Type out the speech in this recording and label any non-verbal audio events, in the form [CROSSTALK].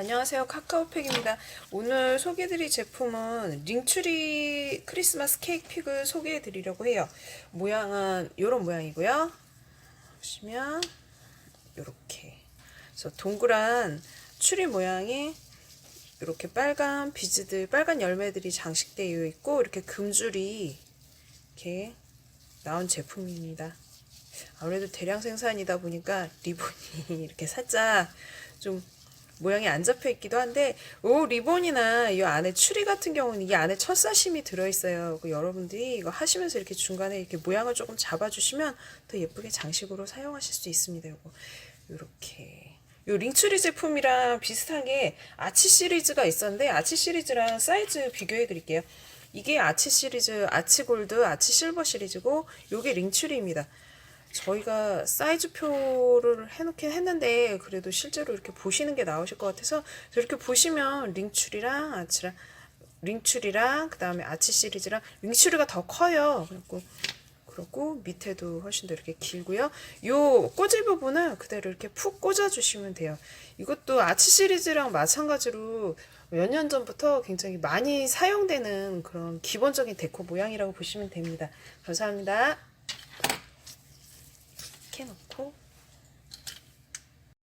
안녕하세요. 카카오팩입니다. 오늘 소개해드릴 제품은 링추리 크리스마스 케이크 픽을 소개해드리려고 해요. 모양은 이런 모양이고요. 보시면 이렇게 그래서 동그란 추리 모양이 이렇게 빨간 비즈들, 빨간 열매들이 장식되어 있고 이렇게 금줄이 이렇게 나온 제품입니다. 아무래도 대량 생산이다 보니까 리본이 [LAUGHS] 이렇게 살짝 좀 모양이 안 잡혀 있기도 한데 이 리본이나 이 안에 추리 같은 경우는 이 안에 첫사심이 들어있어요. 그 여러분들이 이거 하시면서 이렇게 중간에 이렇게 모양을 조금 잡아주시면 더 예쁘게 장식으로 사용하실 수 있습니다. 요거 이렇게 요 링추리 제품이랑 비슷한 게 아치 시리즈가 있었는데 아치 시리즈랑 사이즈 비교해 드릴게요. 이게 아치 시리즈, 아치 골드, 아치 실버 시리즈고 요게 링추리입니다. 저희가 사이즈표를 해놓긴 했는데 그래도 실제로 이렇게 보시는 게 나오실 것 같아서 이렇게 보시면 링추리랑 아치랑 링추리랑 그 다음에 아치 시리즈랑 링추리가 더 커요. 그리고 그리고 밑에도 훨씬 더 이렇게 길고요. 요 꽂을 부분은 그대로 이렇게 푹 꽂아주시면 돼요. 이것도 아치 시리즈랑 마찬가지로 몇 년 전부터 굉장히 많이 사용되는 그런 기본적인 데코 모양이라고 보시면 됩니다. 감사합니다. 이렇게 놓고